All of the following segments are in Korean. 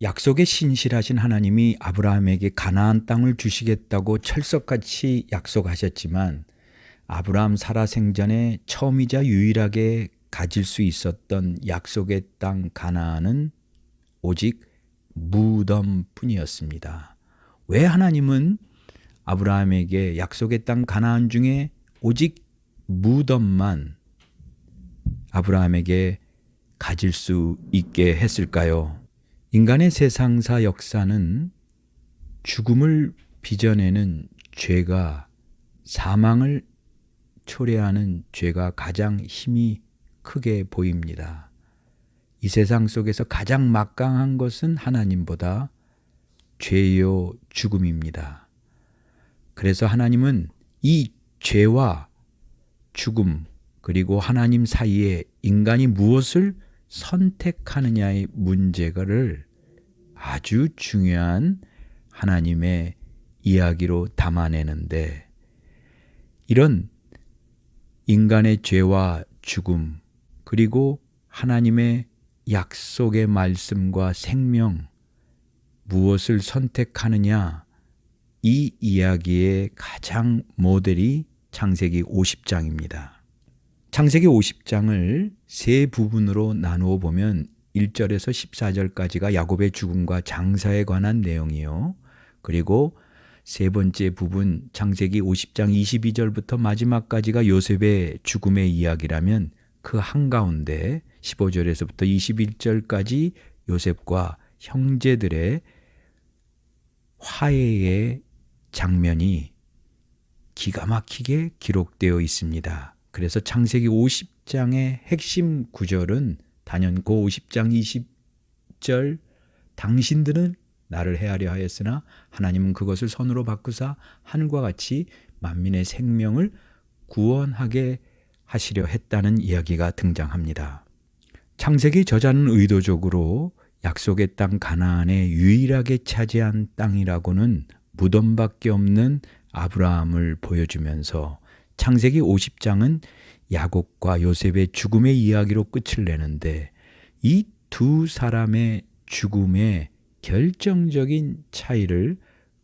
약속에 신실하신 하나님이 아브라함에게 가나안 땅을 주시겠다고 철석같이 약속하셨지만 아브라함 살아 생전에 처음이자 유일하게 가질 수 있었던 약속의 땅 가나안은 오직 무덤뿐이었습니다. 왜 하나님은 아브라함에게 약속의 땅 가나안 중에 오직 무덤만 아브라함에게 가질 수 있게 했을까요? 인간의 세상사 역사는 죽음을 빚어내는 죄가 사망을 초래하는 죄가 가장 힘이 크게 보입니다. 이 세상 속에서 가장 막강한 것은 하나님보다 죄요 죽음입니다. 그래서 하나님은 이 죄와 죽음 그리고 하나님 사이에 인간이 무엇을 선택하느냐의 문제를 아주 중요한 하나님의 이야기로 담아내는데 이런 인간의 죄와 죽음 그리고 하나님의 약속의 말씀과 생명 무엇을 선택하느냐 이 이야기의 가장 모델이 창세기 50장입니다. 창세기 50장을 세 부분으로 나누어 보면 1절에서 14절까지가 야곱의 죽음과 장사에 관한 내용이요. 그리고 세 번째 부분 창세기 50장 22절부터 마지막까지가 요셉의 죽음의 이야기라면 그 한가운데 15절에서부터 21절까지 요셉과 형제들의 화해의 장면이 기가 막히게 기록되어 있습니다. 그래서 창세기 50장의 핵심 구절은 단연코 50장 20절 당신들은 나를 헤아려 하였으나 하나님은 그것을 선으로 바꾸사 하늘과 같이 만민의 생명을 구원하게 하시려 했다는 이야기가 등장합니다. 창세기 저자는 의도적으로 약속의 땅 가나안에 유일하게 차지한 땅이라고는 무덤밖에 없는 아브라함을 보여주면서 창세기 50장은 야곱과 요셉의 죽음의 이야기로 끝을 내는데 이 두 사람의 죽음의 결정적인 차이를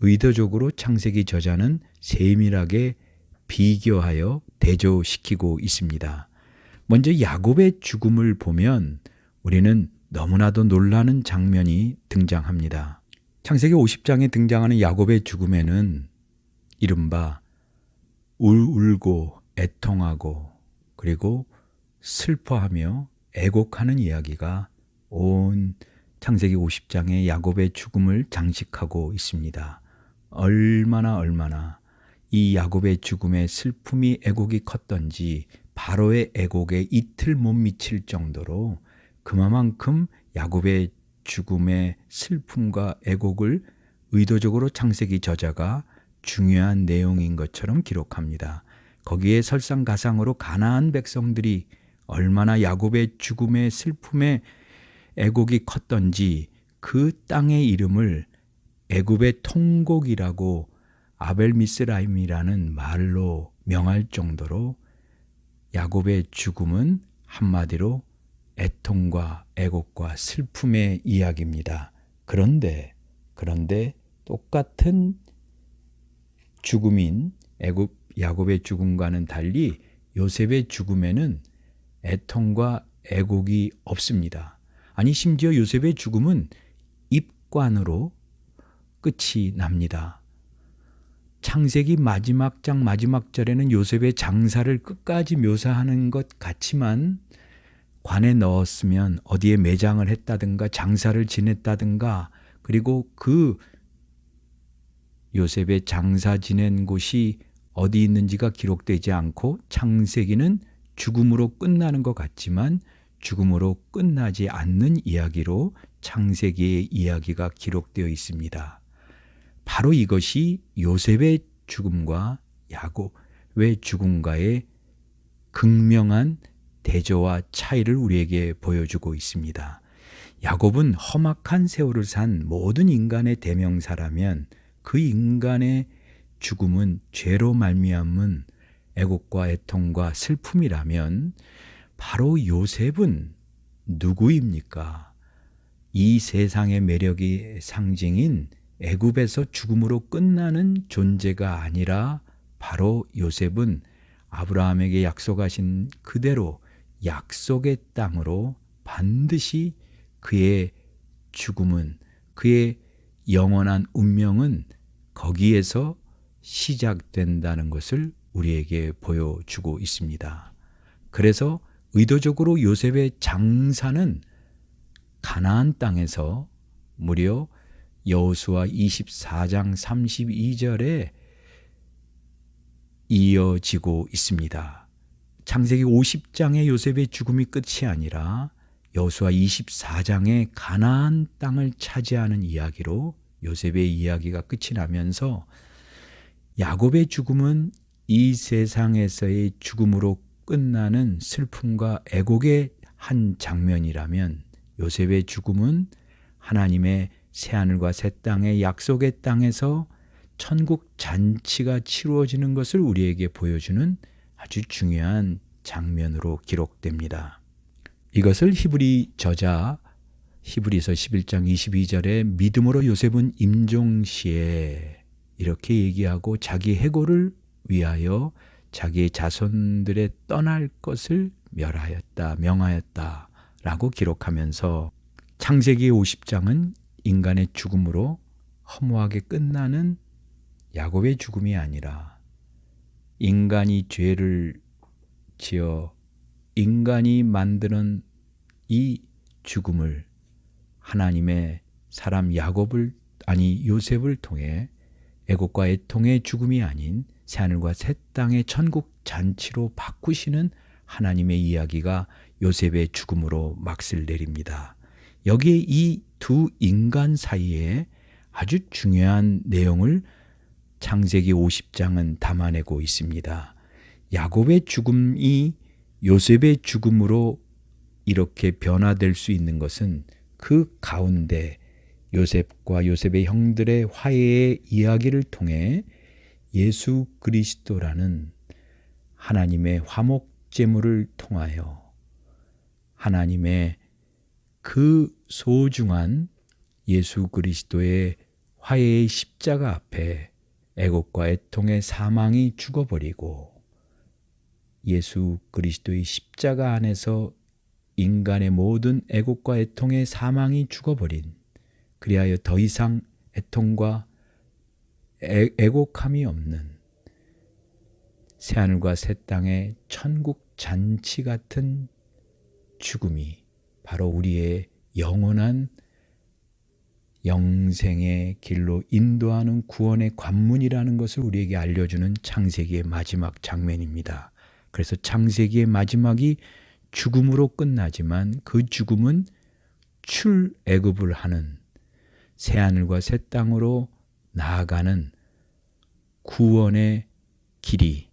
의도적으로 창세기 저자는 세밀하게 비교하여 대조시키고 있습니다. 먼저 야곱의 죽음을 보면 우리는 너무나도 놀라는 장면이 등장합니다. 창세기 50장에 등장하는 야곱의 죽음에는 이른바 울울고 애통하고 그리고 슬퍼하며 애곡하는 이야기가 온 창세기 50장의 야곱의 죽음을 장식하고 있습니다. 얼마나 얼마나 이 야곱의 죽음의 슬픔이 애곡이 컸던지 바로의 애곡에 이틀 못 미칠 정도로 그만큼 야곱의 죽음의 슬픔과 애곡을 의도적으로 창세기 저자가 중요한 내용인 것처럼 기록합니다. 거기에 설상가상으로 가나안 백성들이 얼마나 야곱의 죽음의 슬픔에 애곡이 컸던지 그 땅의 이름을 애굽의 통곡이라고 아벨 미스라임이라는 말로 명할 정도로 야곱의 죽음은 한마디로 애통과 애곡과 슬픔의 이야기입니다. 그런데 그런데 똑같은 죽음인 애굽 야곱의 죽음과는 달리 요셉의 죽음에는 애통과 애곡이 없습니다. 아니 심지어 요셉의 죽음은 입관으로 끝이 납니다. 창세기 마지막 장 마지막 절에는 요셉의 장사를 끝까지 묘사하는 것 같지만 관에 넣었으면 어디에 매장을 했다든가 장사를 지냈다든가 그리고 그 요셉의 장사 지낸 곳이 어디 있는지가 기록되지 않고 창세기는 죽음으로 끝나는 것 같지만 죽음으로 끝나지 않는 이야기로 창세기의 이야기가 기록되어 있습니다. 바로 이것이 요셉의 죽음과 야곱의 죽음과의 극명한 대조와 차이를 우리에게 보여주고 있습니다. 야곱은 험악한 세월을 산 모든 인간의 대명사라면 그 인간의 죽음은 죄로 말미암은 애곡과 애통과 슬픔이라면 바로 요셉은 누구입니까? 이 세상의 매력의 상징인 애굽에서 죽음으로 끝나는 존재가 아니라 바로 요셉은 아브라함에게 약속하신 그대로 약속의 땅으로 반드시 그의 죽음은 그의 영원한 운명은 거기에서 시작된다는 것을 우리에게 보여주고 있습니다. 그래서 의도적으로 요셉의 장사는 가나안 땅에서 무려 여호수아 24장 32절에 이어지고 있습니다. 창세기 50장의 요셉의 죽음이 끝이 아니라 여호수아 24장의 가나안 땅을 차지하는 이야기로 요셉의 이야기가 끝이 나면서 야곱의 죽음은 이 세상에서의 죽음으로 끝나는 슬픔과 애곡의 한 장면이라면 요셉의 죽음은 하나님의 새하늘과 새 땅의 약속의 땅에서 천국 잔치가 치루어지는 것을 우리에게 보여주는 아주 중요한 장면으로 기록됩니다. 이것을 히브리 저자 히브리서 11장 22절에 믿음으로 요셉은 임종시에 이렇게 얘기하고 자기 해고를 위하여 자기의 자손들의 떠날 것을 멸하였다, 명하였다 라고 기록하면서 창세기 50장은 인간의 죽음으로 허무하게 끝나는 야곱의 죽음이 아니라 인간이 죄를 지어 인간이 만드는 이 죽음을 하나님의 사람 야곱을 아니 요셉을 통해 애국과 애통의 죽음이 아닌 새하늘과 새 땅의 천국 잔치로 바꾸시는 하나님의 이야기가 요셉의 죽음으로 막을 내립니다. 여기에 이 두 인간 사이에 아주 중요한 내용을 창세기 50장은 담아내고 있습니다. 야곱의 죽음이 요셉의 죽음으로 이렇게 변화될 수 있는 것은 그 가운데 요셉과 요셉의 형들의 화해의 이야기를 통해 예수 그리스도라는 하나님의 화목 제물을 통하여 하나님의 그 소중한 예수 그리스도의 화해의 십자가 앞에 애곡과 애통의 사망이 죽어버리고 예수 그리스도의 십자가 안에서 인간의 모든 애곡과 애통의 사망이 죽어버린 그리하여 더 이상 애통과 애, 애곡함이 없는 새하늘과 새 땅의 천국 잔치 같은 죽음이 바로 우리의 영원한 영생의 길로 인도하는 구원의 관문이라는 것을 우리에게 알려주는 창세기의 마지막 장면입니다. 그래서 창세기의 마지막이 죽음으로 끝나지만 그 죽음은 출애굽을 하는 새 하늘과 새 땅으로 나아가는 구원의 길이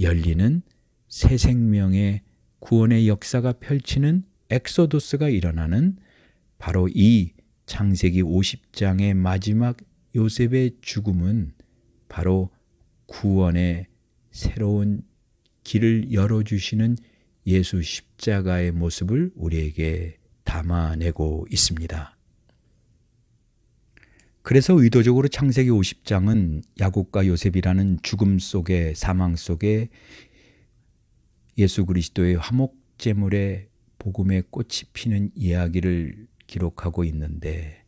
열리는 새 생명의 구원의 역사가 펼치는 엑소도스가 일어나는 바로 이 창세기 50장의 마지막 요셉의 죽음은 바로 구원의 새로운 길을 열어주시는 예수 십자가의 모습을 우리에게 담아내고 있습니다. 그래서 의도적으로 창세기 50장은 야곱과 요셉이라는 죽음 속에 사망 속에 예수 그리스도의 화목제물의 복음의 꽃이 피는 이야기를 기록하고 있는데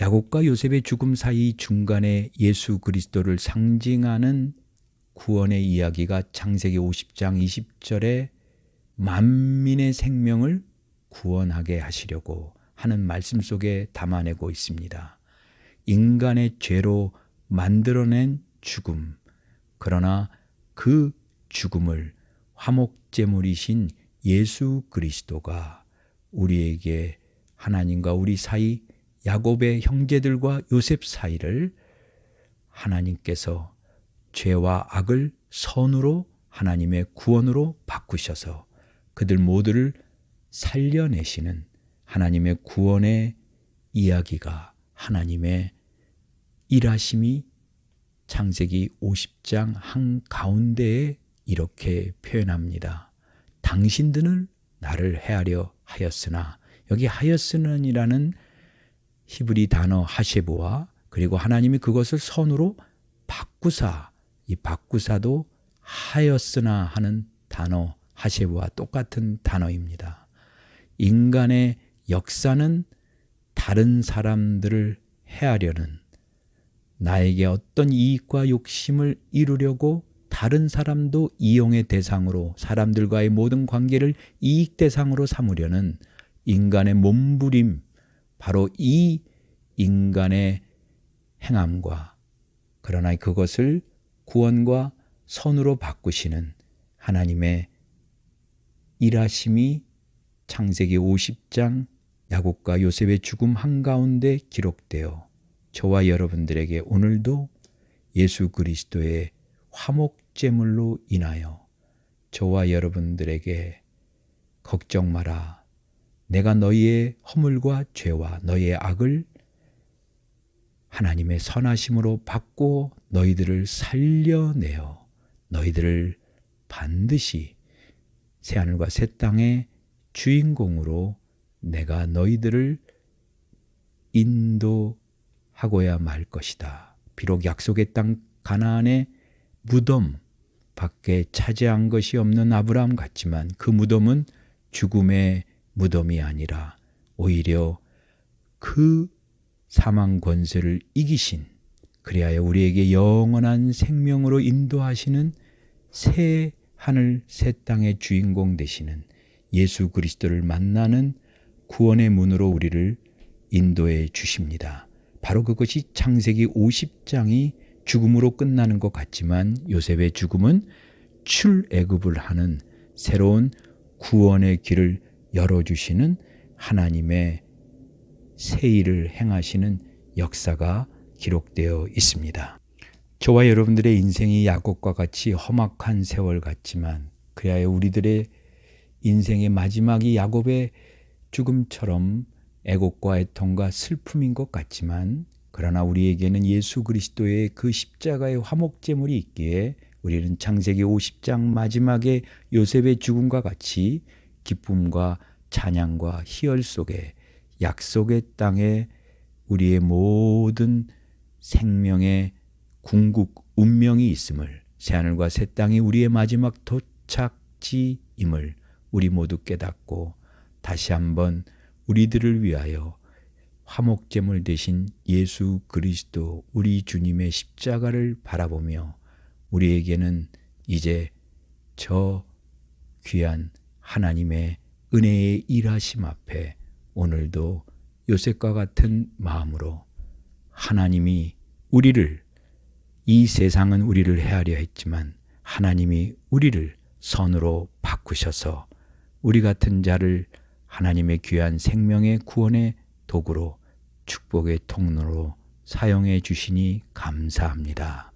야곱과 요셉의 죽음 사이 중간에 예수 그리스도를 상징하는 구원의 이야기가 창세기 50장 20절에 만민의 생명을 구원하게 하시려고 하는 말씀 속에 담아내고 있습니다. 인간의 죄로 만들어낸 죽음. 그러나 그 죽음을 화목제물이신 예수 그리스도가 우리에게 하나님과 우리 사이 야곱의 형제들과 요셉 사이를 하나님께서 죄와 악을 선으로 하나님의 구원으로 바꾸셔서 그들 모두를 살려내시는 하나님의 구원의 이야기가 하나님의 일하심이 창세기 50장 한 가운데에 이렇게 표현합니다. 당신들은 나를 헤아려 하였으나 여기 하였으는이라는 히브리 단어 하셰브와 그리고 하나님이 그것을 선으로 바꾸사 이 바꾸사도 하였으나 하는 단어 하셰브와 똑같은 단어입니다. 인간의 역사는 다른 사람들을 해하려는 나에게 어떤 이익과 욕심을 이루려고 다른 사람도 이용의 대상으로 사람들과의 모든 관계를 이익 대상으로 삼으려는 인간의 몸부림 바로 이 인간의 행함과 그러나 그것을 구원과 선으로 바꾸시는 하나님의 일하심이 창세기 50장 야곱과 요셉의 죽음 한가운데 기록되어 저와 여러분들에게 오늘도 예수 그리스도의 화목제물로 인하여 저와 여러분들에게 걱정 마라. 내가 너희의 허물과 죄와 너희의 악을 하나님의 선하심으로 바꾸어 너희들을 살려내어 너희들을 반드시 새하늘과 새 땅의 주인공으로 내가 너희들을 인도하고야 말 것이다. 비록 약속의 땅 가나안의 무덤 밖에 차지한 것이 없는 아브라함 같지만 그 무덤은 죽음의 무덤이 아니라 오히려 그 사망 권세를 이기신 그리하여 우리에게 영원한 생명으로 인도하시는 새 하늘 새 땅의 주인공 되시는 예수 그리스도를 만나는 구원의 문으로 우리를 인도해 주십니다. 바로 그것이 창세기 50장이 죽음으로 끝나는 것 같지만 요셉의 죽음은 출애굽을 하는 새로운 구원의 길을 열어주시는 하나님의 새 일을 행하시는 역사가 기록되어 있습니다. 저와 여러분들의 인생이 야곱과 같이 험악한 세월 같지만 그리하여 우리들의 인생의 마지막이 야곱의 죽음처럼 애곡과 애통과 슬픔인 것 같지만 그러나 우리에게는 예수 그리스도의 그 십자가의 화목제물이 있기에 우리는 창세기 50장 마지막에 요셉의 죽음과 같이 기쁨과 찬양과 희열 속에 약속의 땅에 우리의 모든 생명의 궁극 운명이 있음을 새하늘과 새 땅이 우리의 마지막 도착지임을 우리 모두 깨닫고 다시 한번 우리들을 위하여 화목제물 대신 예수 그리스도 우리 주님의 십자가를 바라보며 우리에게는 이제 저 귀한 하나님의 은혜의 일하심 앞에 오늘도 요셉과 같은 마음으로 하나님이 우리를 이 세상은 우리를 해하려 했지만 하나님이 우리를 선으로 바꾸셔서 우리 같은 자를 하나님의 귀한 생명의 구원의 도구로 축복의 통로로 사용해 주시니 감사합니다.